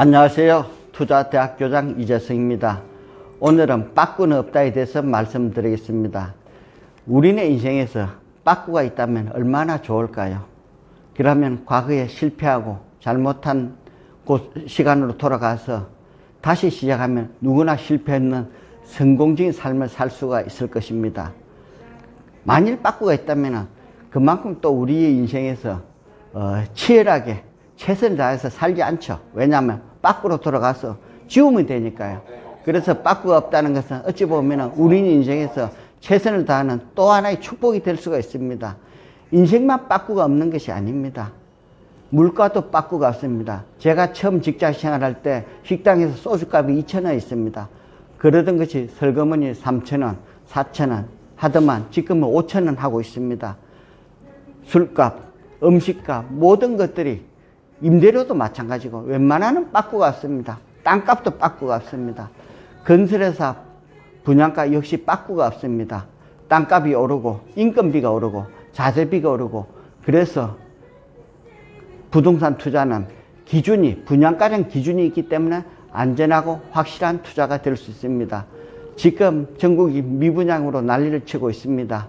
안녕하세요. 투자대학교장 이재성입니다. 오늘은 빠꾸는 없다에 대해서 말씀드리겠습니다. 우리네 인생에서 빠꾸가 있다면 얼마나 좋을까요? 그러면 과거에 실패하고 잘못한 곳 시간으로 돌아가서 다시 시작하면 누구나 실패했는 성공적인 삶을 살 수가 있을 것입니다. 만일 빠꾸가 있다면 그만큼 또 우리의 인생에서 어, 치열하게 최선을 다해서 살지 않죠. 왜냐하면 빠꾸로 돌아가서 지우면 되니까요. 그래서 빠꾸가 없다는 것은 어찌 보면 우리 인생에서 최선을 다하는 또 하나의 축복이 될 수가 있습니다. 인생만 빠꾸가 없는 것이 아닙니다. 물가도 빠꾸가 없습니다. 제가 처음 직장 생활할 때 식당에서 소주값이 2,000원 있습니다. 그러던 것이 설거머니 3,000원, 4,000원 하더만 지금은 5,000원 하고 있습니다. 술값, 음식값, 모든 것들이 임대료도 마찬가지고 웬만하는 빠꾸가 없습니다. 땅값도 빠꾸가 없습니다. 건설회사 분양가 역시 빠꾸가 없습니다. 땅값이 오르고 인건비가 오르고 자재비가 오르고 그래서 부동산 투자는 기준이 분양가량 기준이 있기 때문에 안전하고 확실한 투자가 될 수 있습니다. 지금 전국이 미분양으로 난리를 치고 있습니다.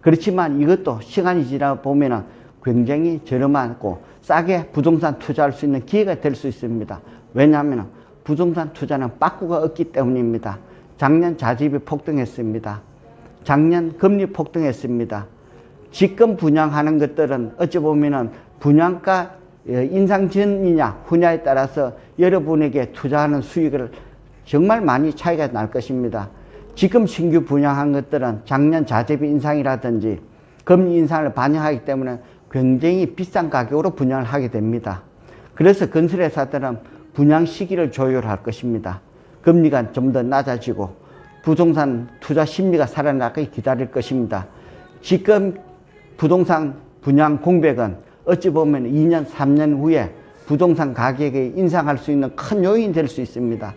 그렇지만 이것도 시간이 지나 보면은 굉장히 저렴하고 싸게 부동산 투자할 수 있는 기회가 될 수 있습니다. 왜냐하면 부동산 투자는 빠꾸가 없기 때문입니다. 작년 자집이 폭등했습니다. 작년 금리 폭등했습니다. 지금 분양하는 것들은 어찌 보면은 분양가 어, 인상 전이냐 후냐에 따라서 여러분에게 투자하는 수익을 정말 많이 차이가 날 것입니다. 지금 신규 분양한 것들은 작년 자재비 인상이라든지 금리 인상을 반영하기 때문에 굉장히 비싼 가격으로 분양을 하게 됩니다. 그래서 건설회사들은 분양 시기를 조율할 것입니다. 금리가 좀 더 낮아지고 부동산 투자 심리가 살아나기 기다릴 것입니다. 지금 부동산 분양 공백은 어찌 보면 2년, 3년 후에 부동산 가격에 인상할 수 있는 큰 요인이 될 수 있습니다.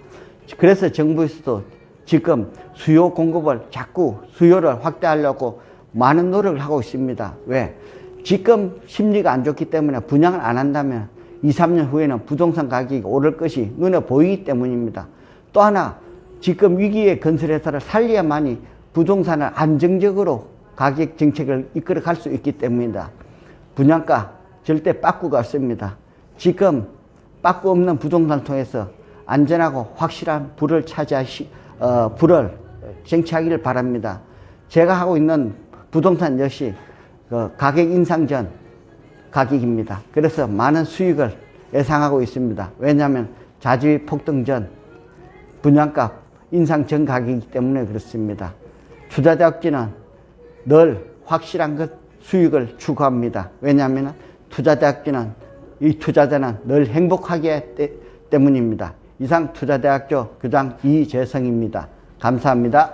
그래서 정부에서도 지금 수요 공급을 자꾸 수요를 확대하려고 많은 노력을 하고 있습니다. 왜? 지금 심리가 안 좋기 때문에 분양을 안 한다면 2, 3년 후에는 부동산 가격이 오를 것이 눈에 보이기 때문입니다. 또 하나, 지금 위기의 건설회사를 살려야만이 부동산을 안정적으로 가격 정책을 이끌어 갈 수 있기 때문입니다. 분양가 절대 빠꾸가 없습니다. 지금 빠꾸 없는 부동산 통해서 안전하고 확실한 불을 차지하시, 어, 불을 쟁취하기를 바랍니다. 제가 하고 있는 부동산 역시 그 가격 인상 전 가격입니다. 그래서 많은 수익을 예상하고 있습니다. 왜냐하면 자주의 폭등 전 분양가 인상 전 가격이기 때문에 그렇습니다. 투자자업지는 늘 확실한 것 수익을 추구합니다. 왜냐하면 투자대학교는 이 투자자는 늘 행복하게 때, 때문입니다. 이상 투자대학교 교장 이재성입니다. 감사합니다.